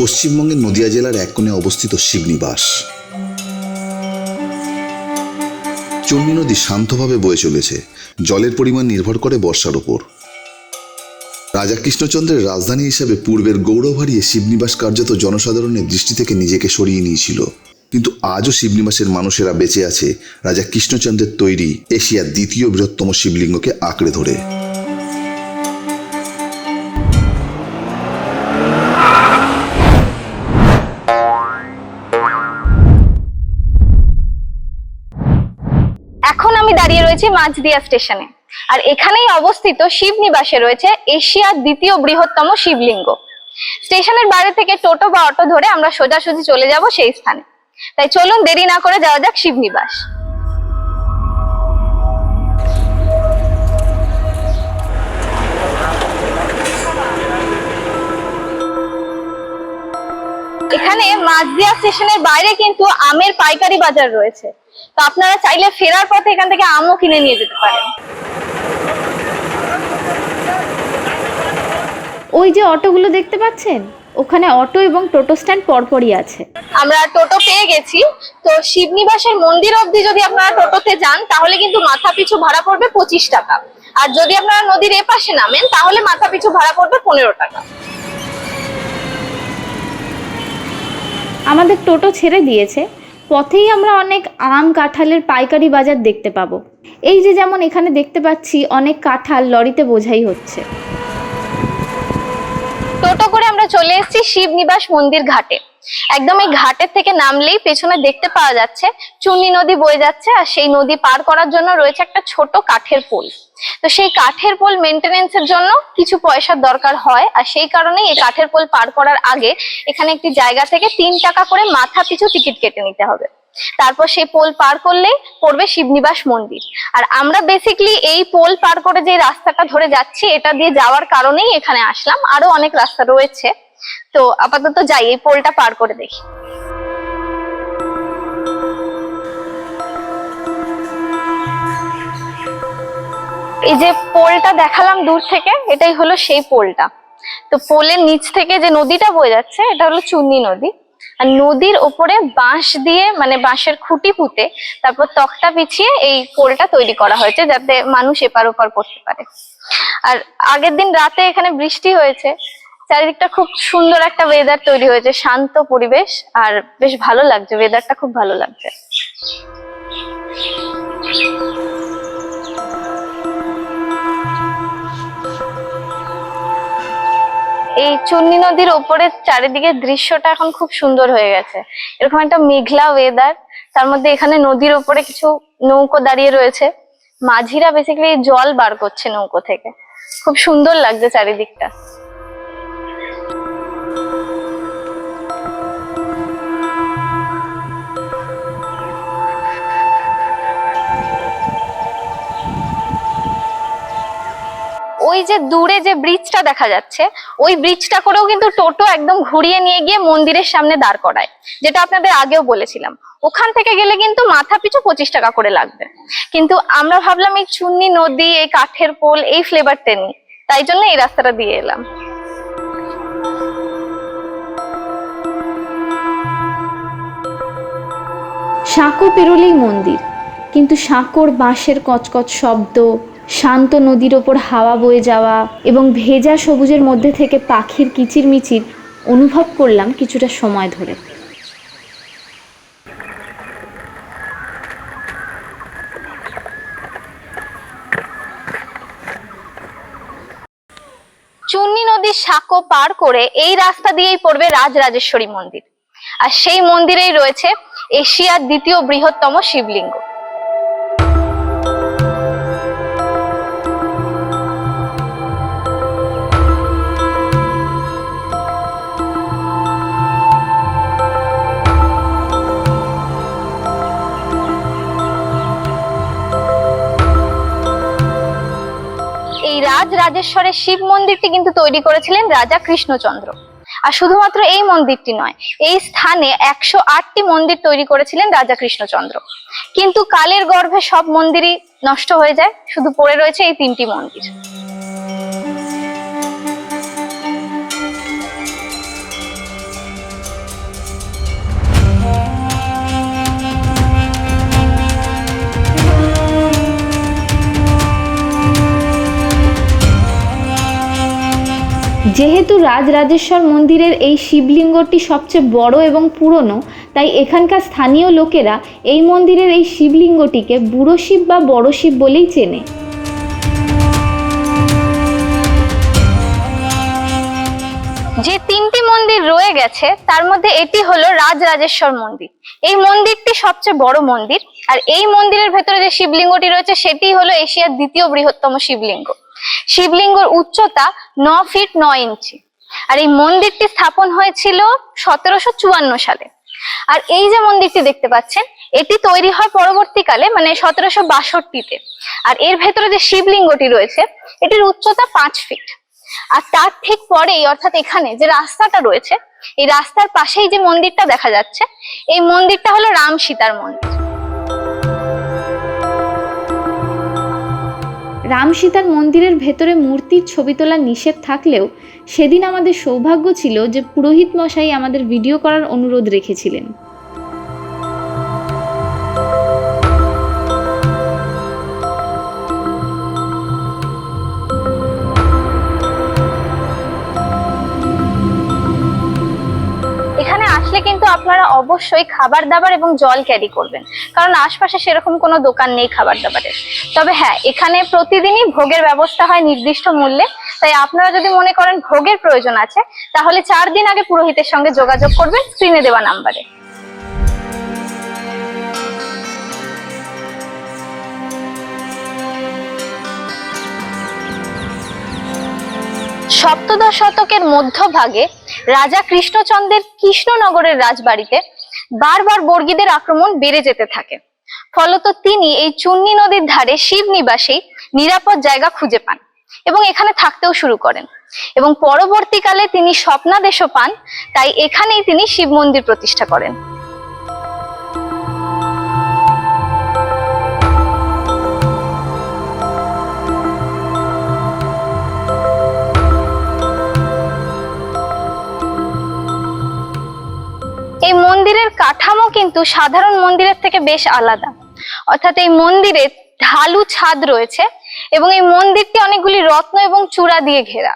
পশ্চিমবঙ্গের নদিয়া জেলার এক কোণে অবস্থিত শিবনিবাস চণ্ডী নদী শান্তভাবে বয়ে চলেছে। জলের পরিমাণ নির্ভর করে বর্ষার ওপর রাজা কৃষ্ণচন্দ্রের রাজধানী হিসাবে পূর্বের গৌরব হারিয়ে শিবনিবাস কার্যত জনসাধারণের দৃষ্টি থেকে নিজেকে সরিয়ে নিয়েছিল। কিন্তু আজও শিবনিবাসের মানুষেরা বেঁচে আছে রাজা কৃষ্ণচন্দ্রের তৈরি এশিয়ার দ্বিতীয় বৃহত্তম শিবলিঙ্গকে আঁকড়ে ধরে। মাঝদিয়া স্টেশনে। আর এখানেই অবস্থিত শিবনিবাসে রয়েছে এশিয়ার দ্বিতীয় বৃহত্তম শিবলিঙ্গ। স্টেশনের বাইরে থেকে টোটো বা অটো ধরে আমরা সোজাসুজি চলে যাব সেই স্থানে। তাই চলুন দেরি না করে যাওয়া যাক শিবনিবাস এখানে মাঝদিয়া স্টেশনের বাইরে কিন্তু আমের পাইকারি বাজার রয়েছে। তো আপনারা চাইলে ফেরার পথে এখান থেকে আমও কিনে নিয়ে যেতে পারেন। ওই যে অটোগুলো দেখতে পাচ্ছেন? ওখানে অটো এবং টোটো স্ট্যান্ড পরপরই আছে। আমরা টোটো পেয়ে গেছি। তো শিবনিবাসের মন্দির অবধি যদি আপনারা টোটোতে যান তাহলে কিন্তু মাথা পিছু ভাড়া পড়বে পঁচিশ টাকা। আর যদি আপনারা নদীর এপাশে নামেন তাহলে মাথা পিছু ভাড়া পড়বে পনেরো টাকা। আমাদের টোটো ছেড়ে দিয়েছে। পথেই আমরা অনেক আম কাঁঠালের পাইকারি বাজার দেখতে পাবো। এই যে যেমন এখানে দেখতে পাচ্ছি, অনেক কাঁঠাল লরিতে বোঝাই হচ্ছে। টোটো চলে এসেছি শিবনিবাস মন্দির ঘাটে। একদম এই ঘাটের থেকে নামলেই পেছনে দেখতে পাওয়া যাচ্ছে চুনি নদী বয়ে যাচ্ছে আর সেই নদী পার করার জন্য রয়েছে একটা ছোট কাঠের পোল। তো সেই কাঠের পোল মেনটেনেন্স এর জন্য কিছু পয়সার দরকার হয় আর সেই কারণেই এই কাঠের পোল পার করার আগে এখানে একটি জায়গা থেকে তিন টাকা করে মাথা পিছু টিকিট কেটে নিতে হবে। তারপর সেই পোল পার করলেই পড়বে শিবনিবাস মন্দির। আর আমরা বেসিকলি এই পোল পার করে যে রাস্তাটা ধরে যাচ্ছি, এটা দিয়ে যাওয়ার কারণেই এখানে আসলাম। আরও অনেক রাস্তা রয়েছে। তো আপাতত যাই, এই পোলটা পার করে দেখি। এই যে পোলটা দেখালাম দূর থেকে, এটাই হলো সেই পোলটা। তো পোলের নিচ থেকে যে নদীটা বয়ে যাচ্ছে, এটা হলো চুন্নি নদী। আর নদীর ওপরে বাঁশ দিয়ে মানে বাঁশের খুঁটি পুঁতে, তারপর তক্তা পিছিয়ে এই পোলটা তৈরি করা হয়েছে, যাতে মানুষ এপার ওপার করতে পারে। আর আগের দিন রাতে এখানে বৃষ্টি হয়েছে চারিদিকটা খুব সুন্দর একটা ওয়েদার তৈরি হয়েছে, শান্ত পরিবেশ আর বেশ ভালো লাগছে ওয়েদারটা খুব ভালো লাগছে। এই চুন্নি নদীর ওপরে চারিদিকে দৃশ্যটা এখন খুব সুন্দর হয়ে গেছে। এরকম একটা মেঘলা ওয়েদার তার মধ্যে এখানে নদীর ওপরে কিছু নৌকো দাঁড়িয়ে রয়েছে। মাঝিরা বেসিক্যালি জল বার করছে নৌকো থেকে। খুব সুন্দর লাগছে চারিদিকটা। ওই যে দূরে যে ব্রিজটা দেখা যাচ্ছে, ওই ব্রিজটা করেও কিন্তু টোটো একদম ঘুরিয়ে নিয়ে গিয়ে মন্দিরের সামনে দাঁড় করায়, যেটা আপনাদের আগেও বলেছিলাম। ওখান থেকে গেলে কিন্তু মাথা পিছু পঁচিশ টাকা করে লাগবে। কিন্তু আমরা ভাবলাম এই চুন্নি নদী, এই কাঠের পোল, এই ফ্লেভারটা নিই। তাই জন্য এই রাস্তাটা দিয়ে এলাম। সাঁকো পেরোলেই মন্দির। কিন্তু সাঁকোর বাঁশের কচকচ শব্দ, শান্ত নদীর ওপর হাওয়া বয়ে যাওয়া এবং ভেজা সবুজের মধ্যে থেকে পাখির কিচিরমিচির অনুভব করলাম কিছুটা সময় ধরে। চুন্নি নদীর সাঁকো পার করে এই রাস্তা দিয়েই পড়বে রাজরাজেশ্বরী মন্দির। আর সেই মন্দিরেই রয়েছে এশিয়ার দ্বিতীয় বৃহত্তম শিবলিঙ্গ। রাজ রাজেশ্বরের শিব মন্দিরটি কিন্তু তৈরি করেছিলেন রাজা কৃষ্ণচন্দ্র। আর শুধুমাত্র এই মন্দিরটি নয়, এই স্থানে একশো আটটি মন্দির তৈরি করেছিলেন রাজা কৃষ্ণচন্দ্র। কিন্তু কালের গর্ভে সব মন্দিরই নষ্ট হয়ে যায়, শুধু পড়ে রয়েছে এই তিনটি মন্দির। যেহেতু রাজরাজেশ্বর মন্দিরের এই শিবলিঙ্গটি সবচেয়ে বড় এবং পুরনো, তাই এখানকার স্থানীয় লোকেরা এই মন্দিরের এই শিবলিঙ্গটিকে বুড়ো শিব বা বড় শিব বলেই চেনে। যে তিনটি মন্দির রয়ে গেছে, তার মধ্যে এটি হলো রাজরাজেশ্বর মন্দির। এই মন্দিরটি সবচেয়ে বড় মন্দির, আর এই মন্দিরের ভেতরে যে শিবলিঙ্গটি রয়েছে, সেটি হলো এশিয়ার দ্বিতীয় বৃহত্তম শিবলিঙ্গ। শিবলিঙ্গর উচ্চতা ন ফিট নয় ইঞ্চি। আর এই মন্দিরটি স্থাপন হয়েছিল সতেরোশো চুয়ান্ন সালে। আর এই যে মন্দিরটি দেখতে পাচ্ছেন, এটি তৈরি হয় পরবর্তীকালে মানে সতেরোশো বাষট্টিতে। আর এর ভেতরে যে শিবলিঙ্গটি রয়েছে, এটির উচ্চতা পাঁচ ফিট। আর তার ঠিক পরেই, অর্থাৎ এখানে যে রাস্তাটা রয়েছে, এই রাস্তার পাশেই যে মন্দিরটা দেখা যাচ্ছে, এই মন্দিরটা হলো রাম সীতার মন্দির। রাম সীতার মন্দিরের ভেতরে মূর্তির ছবি তোলা নিষেধ থাকলেও, সেদিন আমাদের সৌভাগ্য ছিল যে পুরোহিত মশাই আমাদের ভিডিও করার অনুরোধ রেখেছিলেন। আপনারা অবশ্যই খাবার দাবার এবং জল ক্যারি করবেন। কারণ আশপাশে সেরকম কোনো দোকান নেই খাবার দাবারের তবে হ্যাঁ এখানে প্রতিদিনই ভোগের ব্যবস্থা হয় নির্দিষ্ট মূল্যে। তাই আপনারা যদি মনে করেন ভোগের প্রয়োজন আছে, তাহলে চার দিন আগে পুরোহিতের সঙ্গে যোগাযোগ করবেন স্ক্রিনে দেওয়া নাম্বারে সপ্তদশ শতকের মধ্যভাগে রাজা কৃষ্ণচন্দ্রের কৃষ্ণনগরের রাজবাড়িতে বারবার বর্গীদের আক্রমণ বেড়ে যেতে থাকে। ফলত তিনি এই চুন্নি নদীর ধারে শিব নিবাসেই নিরাপদ জায়গা খুঁজে পান এবং এখানে থাকতেও শুরু করেন। এবং পরবর্তীকালে তিনি স্বপ্নাদেশও পান, তাই এখানেই তিনি শিব মন্দির প্রতিষ্ঠা করেন। কিন্তু সাধারণ মন্দিরের থেকে বেশ আলাদা। অর্থাৎ এই মন্দিরে ঢালু ছাদ রয়েছে এবং এই মন্দিরটি অনেকগুলি রত্ন এবং চূড়া দিয়ে ঘেরা।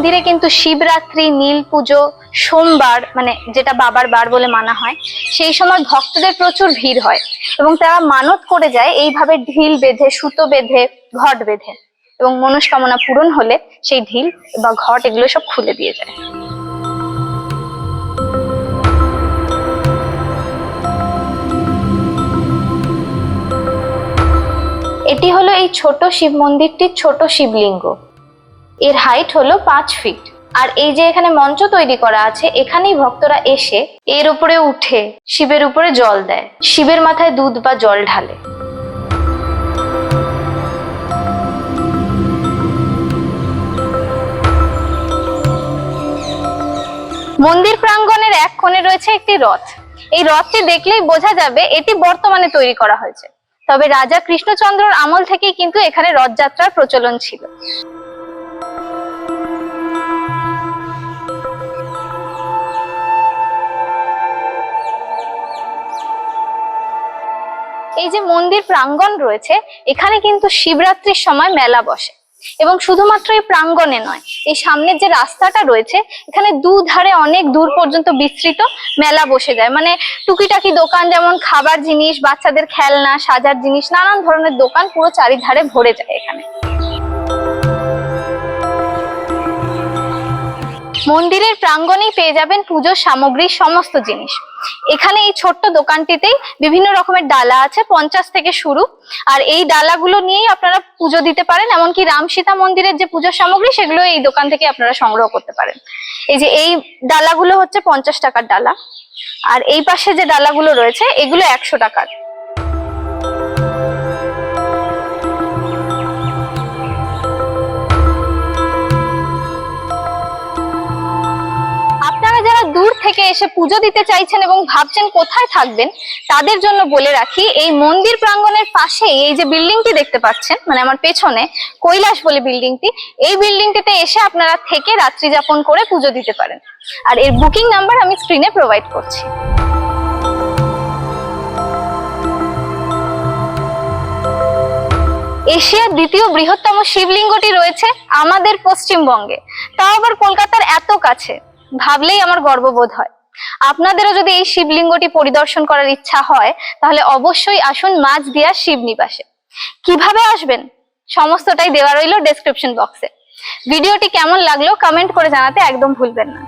মন্দিরে কিন্তু শিবরাত্রি, নীল পুজো, সোমবার মানে যেটা বাবার বার বলে মানা হয়, সেই সময় ভক্তদের প্রচুর ভিড় হয় এবং তারা মানত করে যায় এইভাবে ঢিল বেঁধে, সুতো বেঁধে, ঘট বেঁধে এবং মনস্কামনা পূরণ হলে সেই ঢিল বা ঘট এগুলো সব খুলে দিয়ে যায়। এটি হলো এই ছোট শিব মন্দিরটির ছোট শিবলিঙ্গ। এর হাইট হলো পাঁচ ফিট আর এই যে এখানে মঞ্চ তৈরি করা আছে, এখানেই ভক্তরা এসে এর উপরে উঠে শিবের উপরে জল দেয়। শিবের মাথায় দুধ বা জল ঢালে। মন্দির প্রাঙ্গণের এক কোণে রয়েছে একটি রথ। এই রথটি দেখলেই বোঝা যাবে এটি বর্তমানে তৈরি করা হয়েছে। তবে রাজা কৃষ্ণচন্দ্রর আমল থেকেই কিন্তু এখানে রথযাত্রার প্রচলন ছিল। এই যে মন্দির প্রাঙ্গণ রয়েছে, এখানে কিন্তু শিবরাত্রির সময় মেলা বসে। এবং শুধুমাত্র এই প্রাঙ্গণে নয়, এই সামনের যে রাস্তাটা রয়েছে, এখানে দুধারে অনেক দূর পর্যন্ত বিস্তৃত মেলা বসে যায়। মানে টুকিটাকি দোকান যেমন খাবার জিনিস, বাচ্চাদের খেলনা, সাজার জিনিস, নানান ধরনের দোকান পুরো চারিধারে ভরে যায় এখানে। মন্দিরের প্রাঙ্গণেই পেয়ে যাবেন পুজোর সামগ্রীর সমস্ত জিনিস। এখানে এই ছোট্ট দোকানটিতেই বিভিন্ন রকমের ডালা আছে, পঞ্চাশ থেকে শুরু। আর এই ডালাগুলো নিয়েই আপনারা পুজো দিতে পারেন, এমনকি রাম সীতা মন্দিরের যে পুজোর সামগ্রী, সেগুলো এই দোকান থেকে আপনারা সংগ্রহ করতে পারেন। এই যে এই ডালাগুলো হচ্ছে পঞ্চাশ টাকার ডালা। আর এই পাশে যে ডালাগুলো রয়েছে, এগুলো একশো টাকার। থেকে এসে পুজো দিতে চাইছেন এবং ভাবছেন কোথায় থাকবেন, তাদের জন্য বলে রাখি, এই মন্দির প্রাঙ্গণের পাশেই এই যে বিল্ডিংটি দেখতে পাচ্ছেন মানে আমার পেছনে কৈলাস বলে বিল্ডিংটি, এই বিল্ডিংটিতে এসে আপনারা থেকে রাত্রি যাপন করে পুজো দিতে পারেন। আর এর বুকিং নাম্বার আমি স্ক্রিনে প্রোভাইড করছি। এশিয়ার দ্বিতীয় বৃহত্তম শিবলিঙ্গটি রয়েছে আমাদের পশ্চিমবঙ্গে। তাও আবার কলকাতার এত কাছে। ভাবলেই আমার গর্ববোধ হয়। আপনাদেরও যদি এই শিবলিঙ্গটি পরিদর্শন করার ইচ্ছা হয়, তাহলে অবশ্যই আসুন মাছ দিয়া শিব নিবাসে। কীভাবে আসবেন? সমস্তটাই দেওয়া রইল ডেসক্রিপশন বক্সে ভিডিওটি কেমন লাগল কমেন্ট করে জানাতে একদম ভুলবেন না।